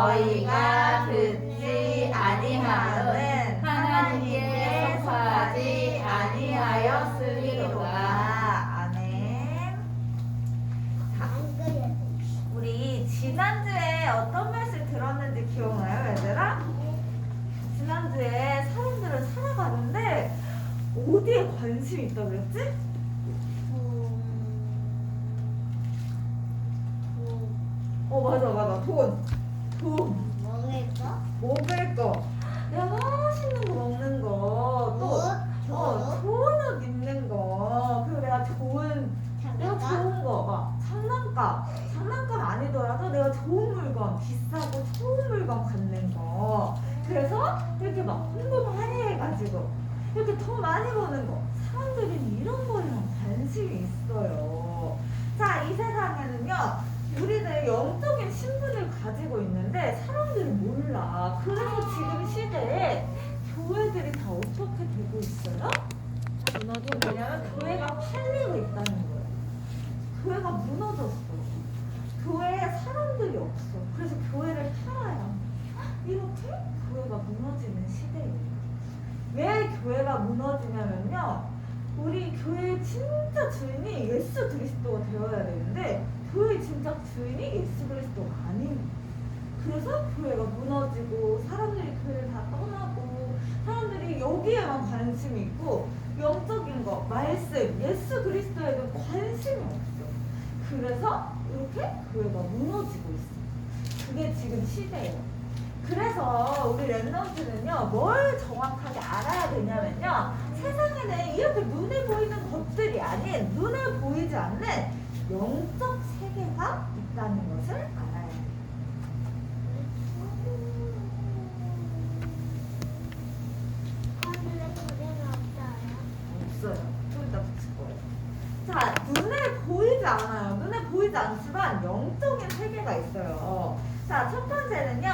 너희가 듣지 아니하는 하나님께 속하지 아니하였으리로다. 아멘. 자, 우리 지난주에 어떤 말씀 들었는지 기억나요, 얘들아? 지난주에 사람들은 살아가는데 어디에 관심이 있다고 그랬지? 음, 어 맞아 맞아 돈 돈. 먹을 거. 내가 맛있는 거 먹는 거. 또 어, 좋은 옷 입는 거. 그리고 내가 좋은 내가 좋은 거, 막 장난감, 장난감 아니더라도 내가 좋은 물건, 비싸고 좋은 물건 갖는 거. 그래서 이렇게 막 홍보를 많이 해가지고 이렇게 돈 많이 버는 거. 사람들이 이런 거에만 관심이 있어요. 자, 이 세상에는요, 우리는 영적인 신분을 가지고 있는데 사람들이 몰라. 그래서 지금 시대에 교회들이 다 어떻게 되고 있어요? 뭐냐면 교회가 팔리고 있다는 거예요. 교회가 무너졌어. 교회에 사람들이 없어. 그래서 교회를 팔아요. 이렇게 교회가 무너지는 시대예요. 왜 교회가 무너지냐면요. 우리 교회의 진짜 주인이 예수 그리스도가 되어야 되는데 교회의 진짜 주인이 예수 그리스도가 아닌 그래서 교회가 무너지고 사람들이 교회를 다 떠나고 사람들이 여기에만 관심이 있고 영적인 거, 말씀, 예수 그리스도에도 관심이 없어. 그래서 이렇게 교회가 무너지고 있어. 그게 지금 시대예요. 그래서 우리 랩런트는요, 뭘 정확하게 알아야 되냐면요, 세상에는 이렇게 눈에 보이는 것들이 아닌 눈에 보이지 않는 영적 것을 알아야 돼요. 없어요. 좀 이따 붙일 거예요. 자, 눈에 보이지 않아요. 눈에 보이지 않지만 영적인 세계가 있어요. 자, 첫 번째는요.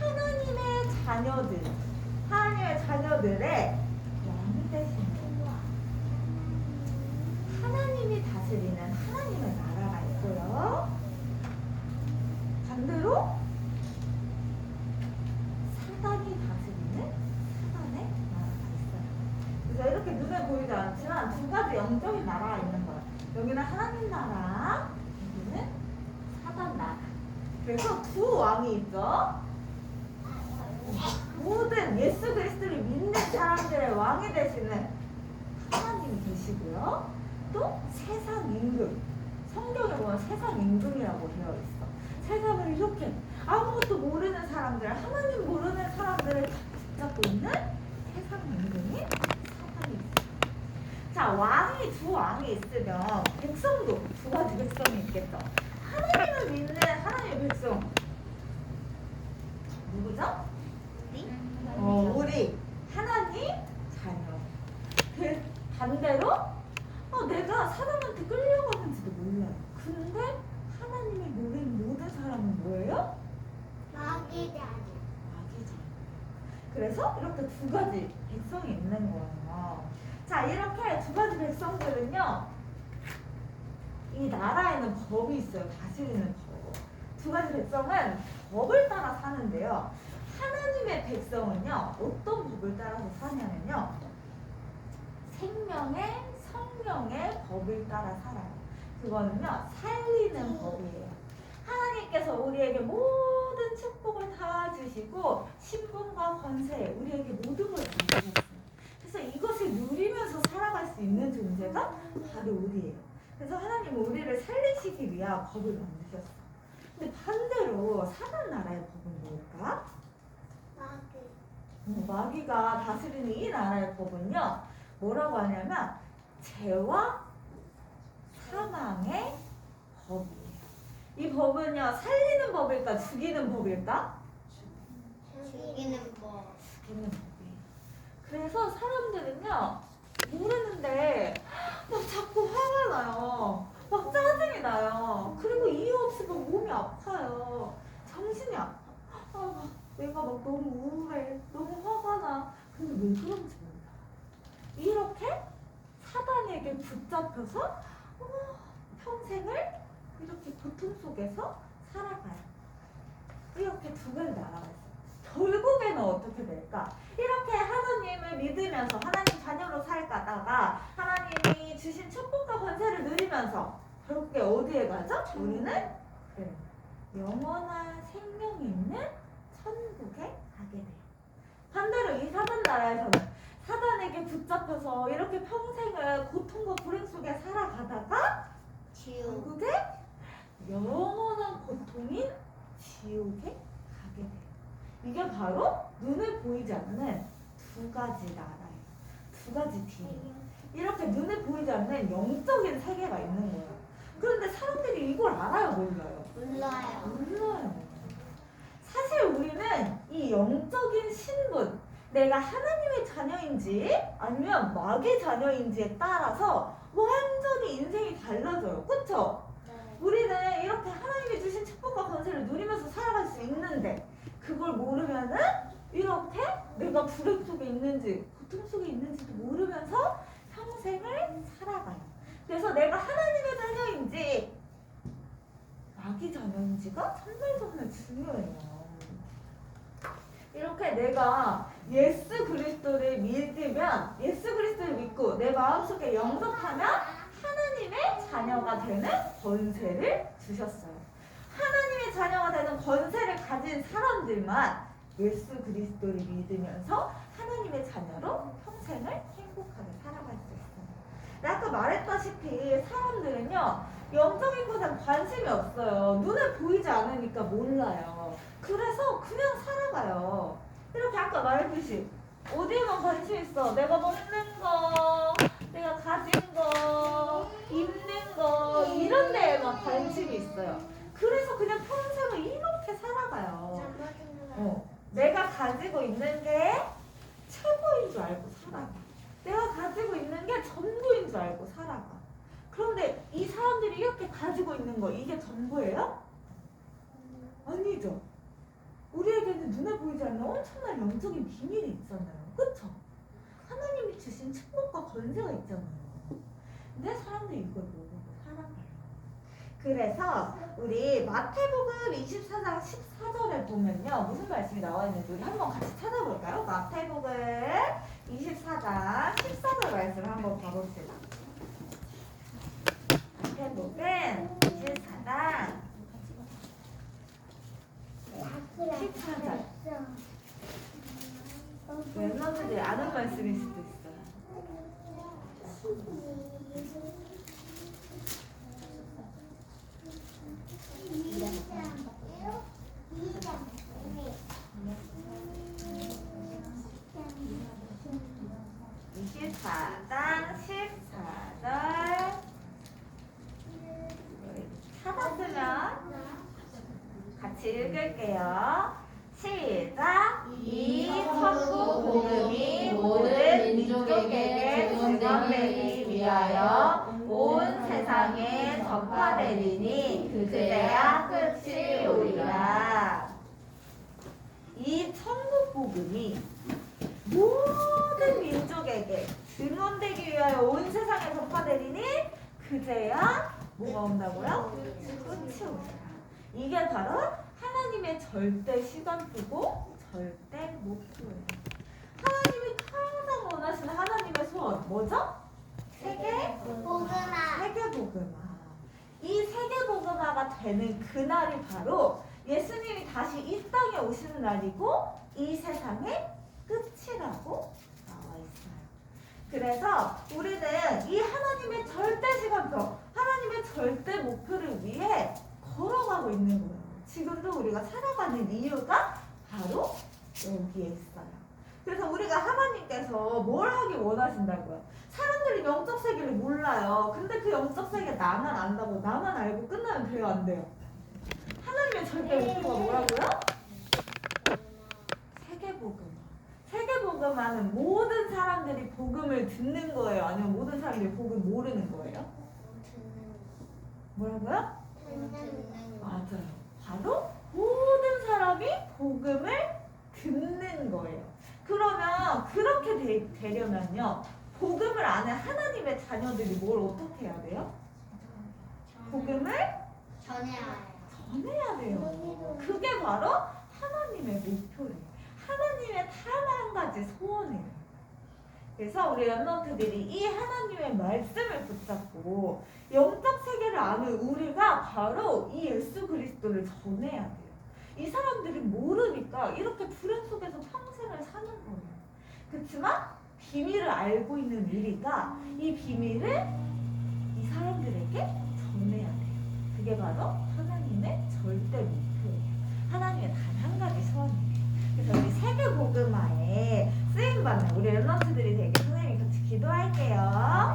하나님의 자녀들. 하나님의 자녀들의 왕 되시는 하나님이 다스리는 하나님의 나라가 있고요. 반대로 사단이 다스리는 사단의 나라가 있어요. 그래서 이렇게 눈에 보이지 않지만 두 가지 영적인 나라가 있는 거예요. 여기는 하나님 나라, 여기는 사단 나라. 그래서 두 왕이 있죠. 모든 예수 그리스도를 믿는 사람들의 왕이 되시는 하나님이 계시고요. 또 세상 임금. 성경에 보면 세상 임금이라고 되어 있어. 세상을 이렇게 아무것도 모르는 사람들, 하나님 모르는 사람들을 다 붙잡고 있는 세상 임금이 사단이 있어. 자, 왕이 두 왕이 있으면 백성도 두 가지 백성이 있겠죠. 하나님을 믿는 하나님의 백성. 누구죠? 어, 우리 하나님 자녀. 그 반대로 어, 내가 사람한테 끌려가는지도 몰라요. 근데 하나님을 모르는 모든 사람은 뭐예요? 아기잖아. 그래서 이렇게 두 가지 백성이 있는 거예요. 자, 이렇게 두 가지 백성들은요, 이 나라에는 법이 있어요. 다스리는 법. 두 가지 백성은 법을 따라 사는데요. 하나님의 백성은요, 어떤 법을 따라서 사냐면요, 생명의 성령의 법을 따라 살아요. 그거는요, 살리는 법이에요. 하나님께서 우리에게 모든 축복을 다 주시고 신분과 권세, 우리에게 모든 걸 다 주셨어요. 그래서 이것을 누리면서 살아갈 수 있는 존재가 바로 우리예요. 그래서 하나님은 우리를 살리시기 위한 법을 만드셨어. 근데 반대로 사단 나라의 법은 뭘까? 어, 마귀가 다스리는 이 나라의 법은요, 뭐라고 하냐면 죄와 사망의 법 이 법은요, 살리는 법일까, 죽이는 법일까? 죽이는 법이에요. 그래서 사람들은요, 모르는데 막 자꾸 화가 나요. 막 짜증이 나요. 그리고 이유 없이 막 몸이 아파요. 정신이 아파. 아, 막 내가 막 너무 우울해. 너무 화가 나. 근데 왜 그런지 몰라. 이렇게 사단에게 붙잡혀서 어, 평생을 이렇게 고통 속에서 살아가요. 이렇게 두 가지 나라가 있어요. 결국에는 어떻게 될까? 이렇게 하나님을 믿으면서 하나님 자녀로 살다가 하나님이 주신 축복과 권세를 누리면서 결국에 어디에 가죠? 우리는 그래, 영원한 생명이 있는 천국에 가게 돼요. 반대로 이 사단 나라에서는 사단에게 붙잡혀서 이렇게 평생을 고통과 불행 속에 살아가다가. 결국에 영원한 고통인 지옥에 가게 돼요. 이게 바로 눈에 보이지 않는 두 가지 나라예요. 두 가지 뒤. 이렇게 눈에 보이지 않는 영적인 세계가 있는 거예요. 그런데 사람들이 이걸 알아요, 몰라요? 몰라요. 몰라요. 사실 우리는 이 영적인 신분, 내가 하나님의 자녀인지 아니면 마귀의 자녀인지에 따라서 완전히 인생이 달라져요. 그쵸? 우리는 이렇게 하나님이 주신 축복과 권세를 누리면서 살아갈 수 있는데 그걸 모르면은 이렇게 내가 불행 속에 있는지 고통 속에 있는지도 모르면서 평생을 살아가요. 그래서 내가 하나님의 자녀인지 마귀 자녀인지가 정말 정말 중요해요. 이렇게 내가 예수 그리스도를 믿으면 예수 그리스도를 믿고 내 마음속에 영접하면 하나님의 자녀가 되는 권세를 주셨어요. 하나님의 자녀가 되는 권세를 가진 사람들만 예수 그리스도를 믿으면서 하나님의 자녀로 평생을 행복하게 살아갈 수 있어요. 네, 아까 말했다시피 사람들은요 영적인 것에 관심이 없어요. 눈에 보이지 않으니까 몰라요. 그래서 그냥 살아가요. 이렇게 아까 말했듯이 어디에만 관심 있어? 내가 먹는 거, 내가 가진 거, 입는 거 이런 데에만 관심이 있어요. 그래서 그냥 평생을 이렇게 살아가요. 어, 내가 가지고 있는 게 최고인 줄 알고 살아가. 내가 가지고 있는 게 전부인 줄 알고 살아가. 그런데 이 사람들이 이렇게 가지고 있는 거 이게 전부예요? 아니죠. 우리에게는 눈에 보이지 않는 엄청난 영적인 비밀이 있잖아요. 그쵸? 하나님이 주신 축복과 권세가 있잖아요. 근데 사람들이 이걸 살아가요. 그래서 우리 마태복음 24장 14절에 보면요. 무슨 말씀이 나와 있는지 우리 한번 같이 찾아볼까요? 마태복음 24장 14절 말씀을 한번 봐봅시다. 마태복음 4장 14절 찾았으면 같이 읽을게요. 시작! 이 천국 복음이 모든 민족에게 증언되기 위하여 온 세상에 전파되리니 그제야 끝이 오리라. 이 천국 복음이 모든 민족에게 증언되기 위하여 온 세상에 전파되리니 그제야 뭐가 온다고요? 끝이 오리라. 이게 바로 하나님의 절대 시간표고 절대 목표예요. 하나님이 항상 원하시는 하나님의 소원 뭐죠? 세계 세계 복음화. 이 세계 복음화가 되는 그날이 바로 예수님이 다시 이 땅에 오시는 날이고 이 세상의 끝이라고. 그래서 우리는 이 하나님의 절대 시간표, 하나님의 절대 목표를 위해 걸어가고 있는 거예요. 지금도 우리가 살아가는 이유가 바로 여기에 있어요. 그래서 우리가 하나님께서 뭘 하기 원하신다고요? 사람들이 영적 세계를 몰라요. 근데 그 영적 세계 나만 안다고 나만 알고 끝나면 돼요, 안 돼요? 하나님의 절대 목표가 뭐라고요? 세계복음. 세계 복음화는 모든 사람들이 복음을 듣는 거예요? 아니면 모든 사람들이 복음 모르는 거예요? 뭐라고요? 맞아요. 바로 모든 사람이 복음을 듣는 거예요. 그러면 그렇게 되, 되려면요. 복음을 아는 하나님의 자녀들이 뭘 어떻게 해야 돼요? 복음을 전해야 돼요. 그게 바로 하나님의 목표예요. 하나님의 단 한 가지 소원이에요. 그래서 우리 랩런트들이 이 하나님의 말씀을 붙잡고 영적 세계를 아는 우리가 바로 이 예수 그리스도를 전해야 돼요. 이 사람들이 모르니까 이렇게 불행 속에서 평생을 사는 거예요. 그렇지만 비밀을 알고 있는 우리가 이 비밀을 이 사람들에게 전해야 돼요. 그게 바로 하나님의 절대 목표예요. 하나님의 단 한 가지 소원이에요. 그래서 우리 세계 복음화에 쓰임 받는 우리 랩런트들이 되게 선생님이 같이 기도할게요.